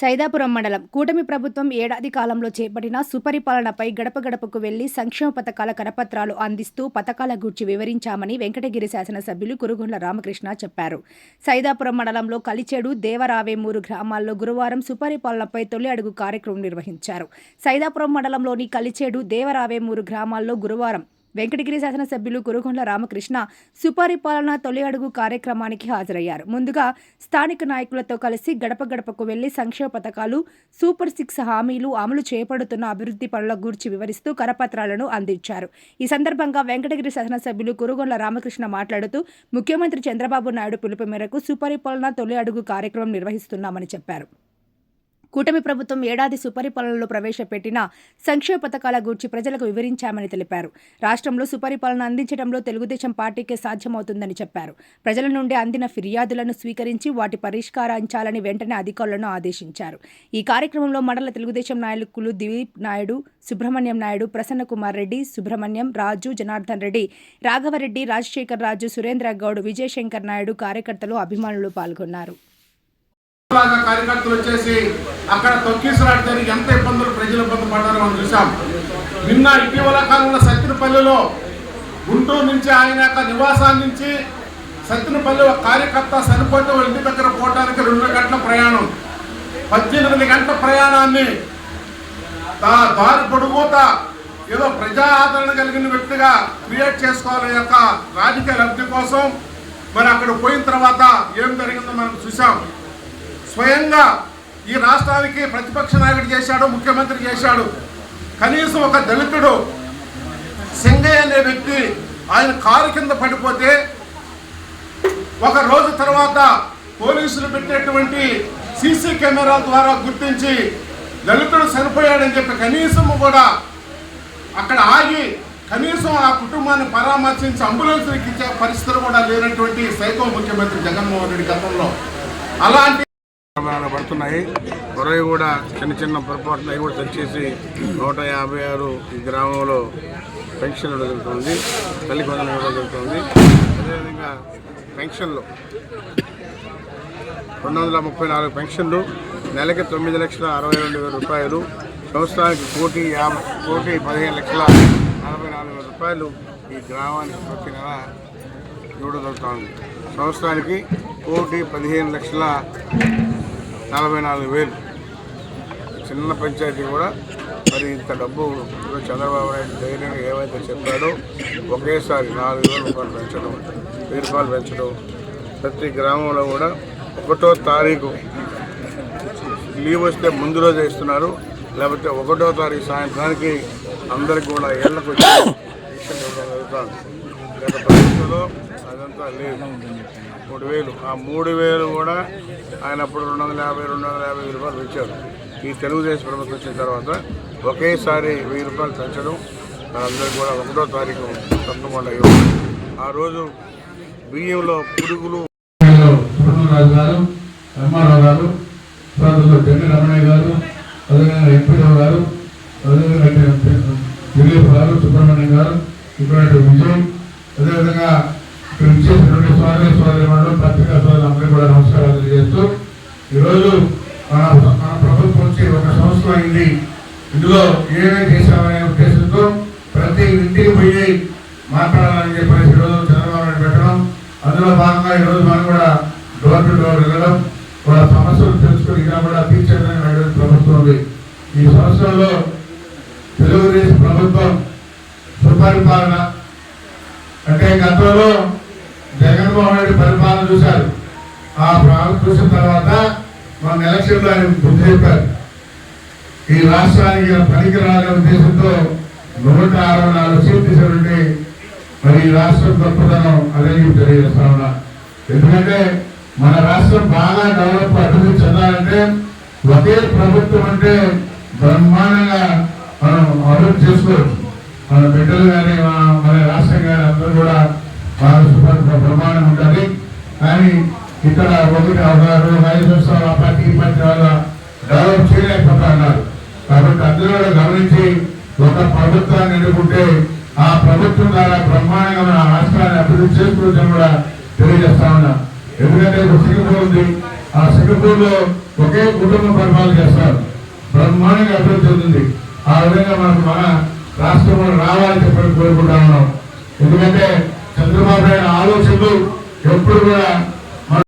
సైదాపురం మండలం కూటమి ప్రభుత్వం ఏడాది కాలంలో చేపట్టిన సుపరిపాలనపై గడప గడపకు వెళ్ళి సంక్షేమ పథకాల కరపత్రాలు అందిస్తూ పథకాల గూర్చి వివరించామని వెంకటగిరి శాసనసభ్యులు కురుగుండ్ల రామకృష్ణ చెప్పారు. సైదాపురం మండలంలో కలిచేడు దేవరావేమూరు గ్రామాల్లో గురువారం సుపరిపాలనపై తొలి అడుగు కార్యక్రమం నిర్వహించారు. సైదాపురం మండలంలోని కలిచేడు దేవరావేమూరు గ్రామాల్లో గురువారం వెంకటగిరి శాసనసభ్యులు కురుగొండ్ల రామకృష్ణ సుపరిపాలన తొలి అడుగు కార్యక్రమానికి హాజరయ్యారు. ముందుగా స్థానిక నాయకులతో కలిసి గడప గడపకు వెళ్ళి సంక్షేమ పథకాలు సూపర్ సిక్స్ హామీలు అమలు చేపడుతున్న అభివృద్ధి పనుల గురించి వివరిస్తూ కరపత్రాలను అందించారు. ఈ సందర్భంగా వెంకటగిరి శాసనసభ్యులు కురుగొండ్ల రామకృష్ణ మాట్లాడుతూ ముఖ్యమంత్రి చంద్రబాబు నాయుడు పిలుపు మేరకు సుపరిపాలన తొలి అడుగు కార్యక్రమం నిర్వహిస్తున్నామని చెప్పారు. కూటమి ప్రభుత్వం ఏడాది సుపరిపాలనలో ప్రవేశపెట్టిన సంక్షేమ పథకాల గూర్చి ప్రజలకు వివరించామని తెలిపారు. రాష్ట్రంలో సుపరిపాలన అందించడంలో తెలుగుదేశం పార్టీకే సాధ్యమవుతుందని చెప్పారు. ప్రజల నుండి అందిన ఫిర్యాదులను స్వీకరించి వాటి పరిష్కారించాలని వెంటనే అధికారులను ఆదేశించారు. ఈ కార్యక్రమంలో మండల తెలుగుదేశం నాయకులు దిలీప్ నాయుడు సుబ్రహ్మణ్యం నాయుడు ప్రసన్న కుమార్ రెడ్డి సుబ్రహ్మణ్యం రాజు జనార్దన్ రెడ్డి రాఘవరెడ్డి రాజశేఖర్ రాజు సురేంద్ర గౌడ్ విజయశంకర్ నాయుడు కార్యకర్తలు అభిమానులు పాల్గొన్నారు. లాగా కార్యకర్తలు వచ్చేసి అక్కడ తొక్కిసలాడితే ఎంత ఇబ్బందులు ప్రజలు ఇబ్బంది పడ్డారో మనం చూసాం నిన్న ఇటీవల కాలంలో సత్తినపల్లిలో గుంటూరు నుంచి ఆయన యొక్క నివాసాన్ని నుంచి సత్తినపల్లి ఒక కార్యకర్త చనిపోతే వాళ్ళ ఇంటి దగ్గర పోవడానికి రెండు గంటల ప్రయాణం. పద్దెనిమిది గంటల ప్రయాణాన్ని దారి పొడుగుత ఏదో ప్రజా ఆదరణ కలిగిన వ్యక్తిగా క్రియేట్ చేసుకోవాలి యొక్క రాజకీయ లబ్ధి కోసం మరి అక్కడ పోయిన తర్వాత ఏం జరిగిందో మనం చూసాం స్వయంగా ఈ రాష్ట్రానికి ప్రతిపక్ష నాయకుడు చేశాడు ముఖ్యమంత్రి చేశాడు. కనీసం ఒక దళితుడు సింగయ్య అనే వ్యక్తి ఆయన కారు కింద పడిపోతే ఒక రోజు తర్వాత పోలీసులు పెట్టేటువంటి సీసీ కెమెరాల ద్వారా గుర్తించి దళితుడు చనిపోయాడని చెప్పి కనీసం కూడా అక్కడ ఆగి కనీసం ఆ కుటుంబాన్ని పరామర్శించి అంబులెన్స్ ఇచ్చే పరిస్థితులు కూడా లేనటువంటి సైకో ముఖ్యమంత్రి జగన్మోహన్ రెడ్డి గతంలో. అలాంటి పడుతున్నాయి. కొరవి కూడా చిన్న చిన్న పొరపాట్లు అవి కూడా తెచ్చేసి నూట యాభై ఆరు ఈ గ్రామంలో పెన్షన్ జరుగుతుంది. తల్లి కొందరు ఇవ్వడం జరుగుతుంది. అదేవిధంగా పెన్షన్లు. రెండు వందల ముప్పై నాలుగు పెన్షన్లు నెలకి తొమ్మిది లక్షల అరవై రెండు వేల రూపాయలు సంవత్సరానికి కోటి యాభై కోటి పదిహేను లక్షల నలభై నాలుగు వేల రూపాయలు ఈ గ్రామానికి ప్రతి నెల ఇవ్వడం జరుగుతుంది. సంవత్సరానికి కోటి పదిహేను లక్షల నలభై నాలుగు వేలు. చిన్న పంచాయతీ కూడా. మరి ఇంత డబ్బు చంద్రబాబు నాయుడు ధైర్యంగా ఏమైతే చెప్పాడో ఒకేసారి నాలుగు వేల రూపాయలు పెంచడం వెయ్యి రూపాయలు పెంచడం ప్రతి గ్రామంలో కూడా ఒకటో తారీఖు లీవ్ వస్తే ముందు రోజే ఇస్తున్నారు. లేకపోతే ఒకటో తారీఖు సాయంత్రానికి అందరికి కూడా ఏళ్ళకు వచ్చి ఇవ్వడం జరుగుతుంది. గత ప్రభుత్వంలో అదంతా లేదు. మూడు వేలు ఆ మూడు వేలు కూడా ఆయన అప్పుడు రెండు వందల యాభై రెండు వందల యాభై రూపాయలు పెంచారు. ఈ తెలుగుదేశం ప్రభుత్వం వచ్చిన తర్వాత ఒకేసారి వెయ్యి రూపాయలు పెంచడం మనందరికీ కూడా ఒకటో తారీఖు తప్పకుండా ఇవ్వడం ఆ రోజు బియ్యంలో పురుగులు సుబ్రహ్మణ్యరాజు గారు ఎంఆర్ఓ గారు రమణయ్య గారు అదేవిధంగా ఎంపీరావు గారు అదేవిధంగా దిలీప్ గారు సుబ్రహ్మణ్యం గారు ఇక్కడ విజయ్ అదేవిధంగా ఇక్కడ సోదరి వాళ్ళు పత్రికా సోదరులందరికీ కూడా నమస్కారాలు తెలియజేస్తూ ఈరోజు మన మన ప్రభుత్వం వచ్చి ఒక సంవత్సరం అయింది ఇందులో ఏమేమి చేశామనే ఉద్దేశంతో ప్రతి ఇంటికి పోయి మాట్లాడాలని చెప్పేసి ఈరోజు చంద్రబాబు నాయుడు పెట్టడం. అందులో భాగంగా ఈరోజు మనం కూడా డోర్ టు డోర్ వెళ్ళడం. వాళ్ళ సమస్యలు తెలుసుకుని ఇలా కూడా తీర్చేదని అడిగిన ప్రభుత్వం ఉంది ఈ సంవత్సరంలో తెలుగుదేశం ప్రభుత్వం సుపరిపాలన అంటే గతంలో జగన్మోహన్ రెడ్డి పరిపాలన చూశారు. ఆ ప్రభుత్వం చూసిన తర్వాత మన ఎలక్షన్లో ఆయన బుద్ధి చెప్పారు. ఈ రాష్ట్రానికి ఈయన ఉద్దేశంతో నూట అరవై నాలుగు సీట్లు తీసినటువంటి మరి ఈ రాష్ట్రం గొప్పతనం అదే తెలియజేస్తా ఉన్నా. ఎందుకంటే మన రాష్ట్రం బాగా డెవలప్ అభివృద్ధి చెందాలంటే ఒకే ప్రభుత్వం అంటే బ్రహ్మాండంగా మనం అభివృద్ధి చేసుకోవచ్చు. మన బిడ్డలు కానీ మన- మన రాష్ట్రం కానీ అందరూ కూడా బాగా బ్రహ్మాండం బ్రహ్మాండంగా ఉండాలి. కానీ ఇక్కడ ఒకటి అవగారు ఐదు సంవత్సరాలు ఆ పార్టీ పార్టీ వల్ల డెవలప్ చేయలేకపోతా ఉన్నారు కాబట్టి అందరూ కూడా గమనించి ఒక ప్రభుత్వాన్ని ఎన్నుకుంటే ఆ ప్రభుత్వం ద్వారా బ్రహ్మాండంగా మన రాష్ట్రాన్ని అభివృద్ధి చేసుకోవచ్చని కూడా తెలియజేస్తా ఉన్నా. ఎందుకంటే ఇప్పుడు సింగపూర్ ఉంది. ఆ సింగపూర్లో ఒకే కుటుంబం పరిపాలన చేస్తారు. బ్రహ్మాండంగా అభివృద్ధి చెందింది ఆ విధంగా మనకు మన రాష్ట్రంలో రావాలని చెప్పి కోరుకుంటా ఉన్నాం. ఎందుకంటే చంద్రబాబు నాయుడు ఆలోచనలు ఎప్పుడు కూడా